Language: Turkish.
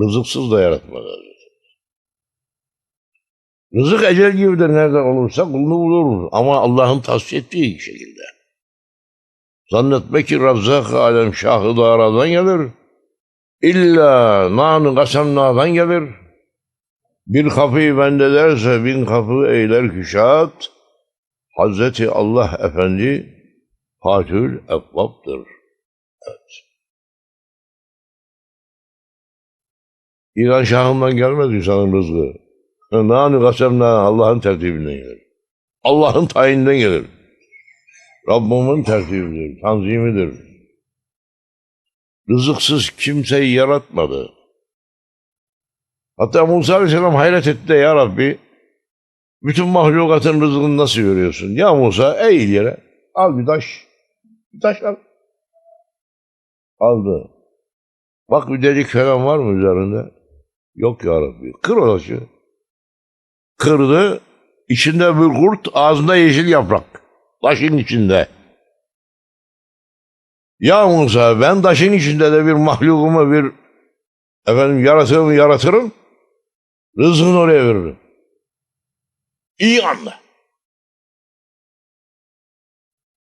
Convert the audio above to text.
Rızıksız da yaratmadı. Rızık ecel gibidir nereden olursa kulunu bulur. Ama Allah'ın tasfiye ettiği şekilde. Zannetme ki Razzak alem şahı da aradan gelir. İlla nanı kasemnadan gelir. Bir kapıyı bende derse bin kapı eyler küşat. Hazreti Allah Efendi Fatihül Ekvap'tır. Evet. İran Şah'ından gelmedi insanın rızkı. Nani kasemna Allah'ın tertibinden gelir. Allah'ın tayininden gelir. Rabbimin tertibidir, tanzimidir. Rızıksız kimseyi yaratmadı. Hatta Musa Aleyhisselam hayret etti de ya Rabbi bütün mahlukatın rızkını nasıl görüyorsun? Ya Musa eğil yere al bir taş. Bir taş al. Aldı. Bak bir delik falan var mı üzerinde? Yok ya Rabbi. Kır o taşı. Kırdı. İçinde bir kurt, ağzında yeşil yaprak. Taşın içinde. Ya Musa ben taşın içinde de bir mahlukumu bir efendim yaratığımı yaratırım. Rızkını oraya veririm. İyi anla.